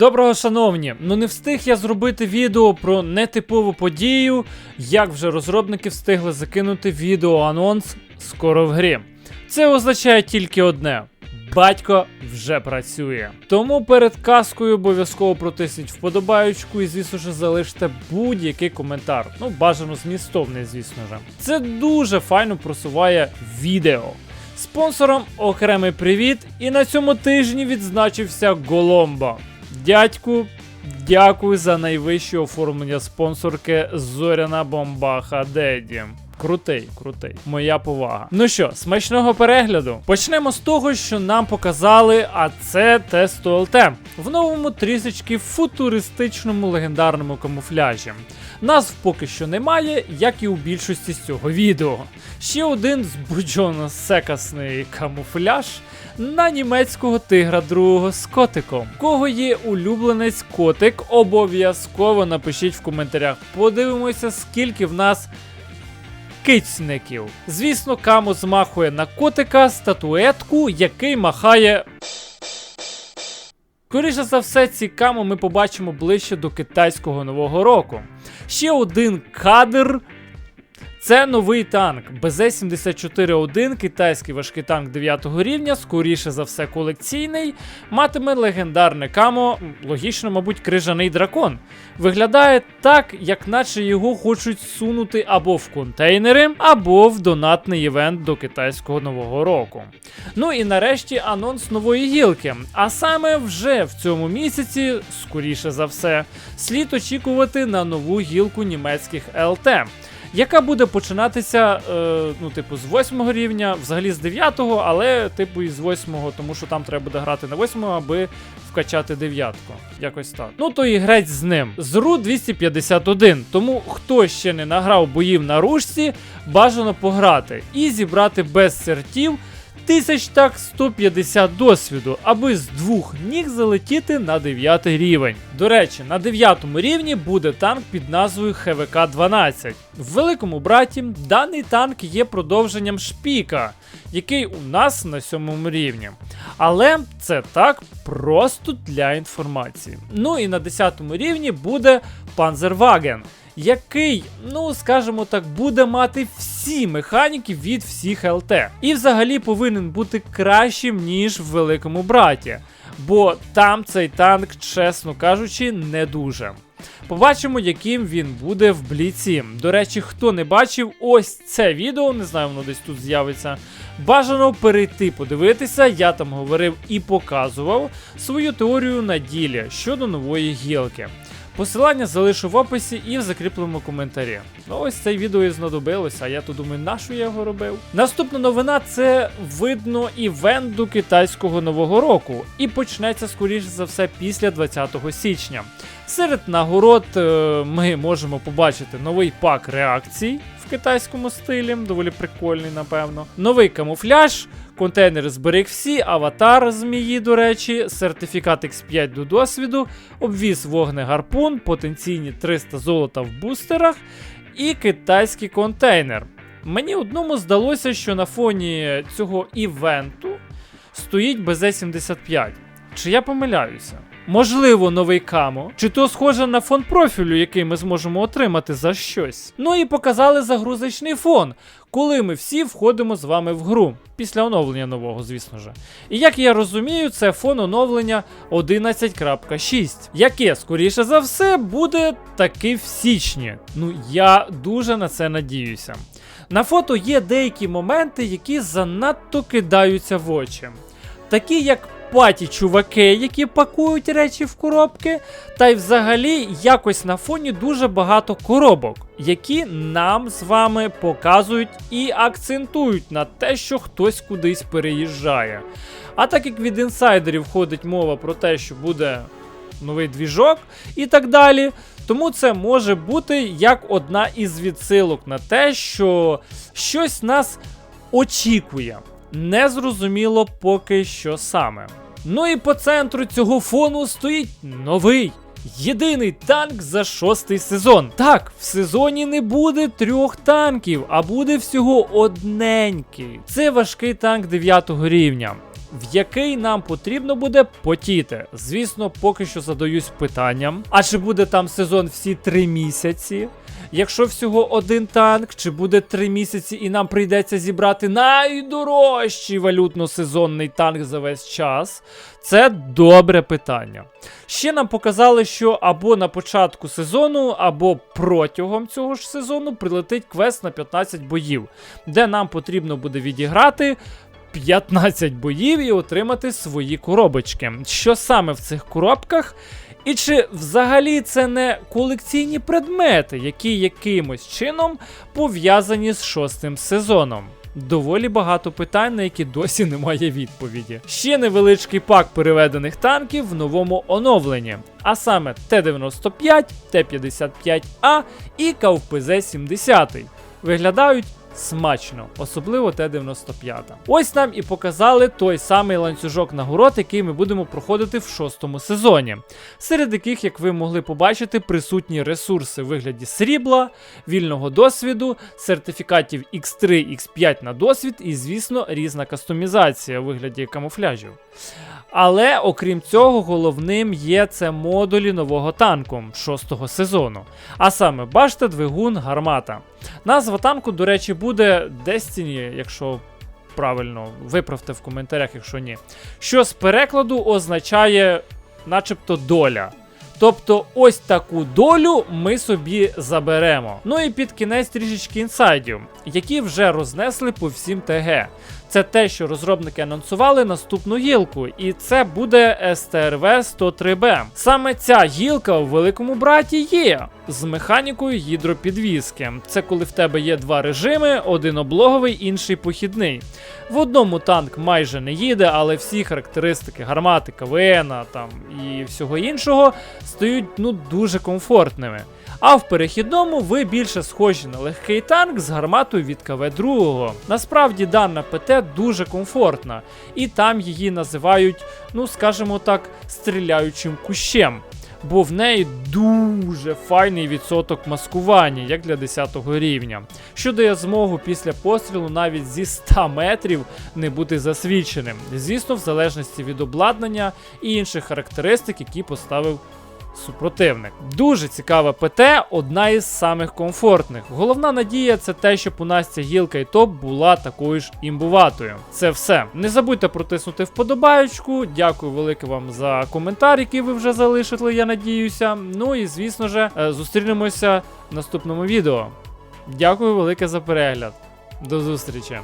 Доброго шановні, ну не встиг я зробити відео про нетипову подію, як вже розробники встигли закинути відео анонс скоро в грі. Це означає тільки одне. Батько вже працює. Тому перед казкою обов'язково протисніть вподобаючку і, звісно ж, залиште будь-який коментар. Ну, бажано змістовний, звісно ж. Це дуже файно просуває відео. Спонсором окремий привіт, і на цьому тижні відзначився Голомба. Дядьку, дякую за найвище оформлення спонсорки Зоряна Бомбаха Деді. Крутий, крутий. Моя повага. Ну що, смачного перегляду. Почнемо з того, що нам показали, а це тест ОЛТ в новому трішечки футуристичному легендарному камуфляжі. Назв поки що немає, як і у більшості з цього відео. Ще один збуджено секасний камуфляж на німецького тигра другого з котиком. Кого є улюбленець котик, обов'язково напишіть в коментарях. Подивимося, скільки в нас кицників. Звісно, Камо змахує на котика статуетку, який махає. Скоріше за все, ці камо ми побачимо ближче до китайського нового року. Ще один кадр. Це новий танк БЗ-74-1, китайський важкий танк 9 рівня, скоріше за все колекційний, матиме легендарне камо, логічно, мабуть, крижаний дракон. Виглядає так, як наче його хочуть сунути або в контейнери, або в донатний івент до китайського нового року. Ну і нарешті анонс нової гілки. А саме вже в цьому місяці, скоріше за все, слід очікувати на нову гілку німецьких ЛТ яка буде починатися, е, ну, типу, з 8 рівня, взагалі з 9, але, типу, і з 8, тому що там треба буде грати на 8, аби вкачати 9. Якось так. Ну то і греть з ним. Зру 251. Тому хто ще не награв боїв на ручці, бажано пограти і зібрати без сертів. Тисяч так 150 досвіду, аби з двох ніг залетіти на 9 рівень. До речі, на 9 рівні буде танк під назвою ХВК-12. В великому браті даний танк є продовженням шпіка, який у нас на 7 рівні. Але це так просто для інформації. Ну і на 10 рівні буде Panzerwagen, який, ну скажімо так, буде мати всі механіки від всіх ЛТ. І взагалі повинен бути кращим, ніж в великому браті. Бо там цей танк, чесно кажучи, не дуже. Побачимо, яким він буде в бліці. До речі, хто не бачив ось це відео, не знаю, воно десь тут з'явиться. Бажано перейти подивитися, я там говорив і показував свою теорію на ділі щодо нової гілки. Посилання залишу в описі і в закріпленому коментарі. Ну ось це відео і знадобилося, а я то думаю, на що я його робив. Наступна новина це видно івент китайського нового року, і почнеться скоріше за все після 20 січня. Серед нагород е, ми можемо побачити новий пак реакцій китайському стилі, доволі прикольний, напевно. Новий камуфляж, контейнер зберіг всі, аватар змії, до речі, сертифікат X5 до досвіду, обвіз вогнегарпун, потенційні 300 золота в бустерах і китайський контейнер. Мені одному здалося, що на фоні цього івенту стоїть БЗ-75. Чи я помиляюся? Можливо, новий камо, чи то схоже на фон профілю, який ми зможемо отримати за щось. Ну і показали загрузочний фон, коли ми всі входимо з вами в гру. Після оновлення нового, звісно ж. І як я розумію, це фон оновлення 11.6, яке, скоріше за все, буде таки в січні. Ну я дуже на це надіюся. На фото є деякі моменти, які занадто кидаються в очі. Такі як паті чуваки, які пакують речі в коробки, та й взагалі якось на фоні дуже багато коробок, які нам з вами показують і акцентують на те, що хтось кудись переїжджає. А так як від інсайдерів ходить мова про те, що буде новий двіжок і так далі. Тому це може бути як одна із відсилок на те, що щось нас очікує. Незрозуміло поки що саме. Ну і по центру цього фону стоїть новий. Єдиний танк за шостий сезон. Так, в сезоні не буде трьох танків, а буде всього одненький. Це важкий танк 9 рівня. в який нам потрібно буде потіти. Звісно, поки що задаюсь питанням. А чи буде там сезон всі три місяці? Якщо всього один танк, чи буде три місяці і нам прийдеться зібрати найдорожчий валютно-сезонний танк за весь час? Це добре питання. Ще нам показали, що або на початку сезону, або протягом цього ж сезону прилетить квест на 15 боїв, де нам потрібно буде відіграти 15 боїв і отримати свої коробочки. Що саме в цих коробках? І чи взагалі це не колекційні предмети, які якимось чином пов'язані з шостим сезоном? Доволі багато питань, на які досі немає відповіді. Ще невеличкий пак переведених танків в новому оновленні, а саме Т-95, Т-55А і КВПЗ-70. Виглядають смачно, особливо Т-95. Ось нам і показали той самий ланцюжок нагород, який ми будемо проходити в шостому сезоні, серед яких, як ви могли побачити, присутні ресурси в вигляді срібла, вільного досвіду, сертифікатів X3, X5 на досвід і, звісно, різна кастомізація у вигляді камуфляжів. Але окрім цього, головним є це модулі нового танку шостого сезону. А саме башта, двигун, гармата. Назва танку, до речі, буде Destiny, якщо правильно, виправте в коментарях, якщо ні. Що з перекладу означає, начебто, доля. Тобто ось таку долю ми собі заберемо. Ну і під кінець трішечки інсайдів, які вже рознесли по всім ТГ. Це те, що розробники анонсували наступну гілку, і це буде STRV 103B. Саме ця гілка у великому браті є з механікою гідропідвізки. Це коли в тебе є два режими: один облоговий, інший похідний. В одному танк майже не їде, але всі характеристики гармати, КВН там і всього іншого стають ну дуже комфортними. А в перехідному ви більше схожі на легкий танк з гарматою від КВ-2. Насправді дана ПТ дуже комфортна, і там її називають, ну скажімо так, стріляючим кущем. Бо в неї дуже файний відсоток маскування, як для 10 рівня, що дає змогу після пострілу навіть зі 100 метрів не бути засвідченим. Звісно, в залежності від обладнання і інших характеристик, які поставив супротивник. Дуже цікава ПТ, одна із самих комфортних. Головна надія це те, щоб у нас ця гілка і топ була такою ж імбуватою. Це все. Не забудьте протиснути вподобаючку. Дякую велике вам за коментар, який ви вже залишили, я надіюся. Ну і звісно ж, е, зустрінемося в наступному відео. Дякую велике за перегляд. До зустрічі!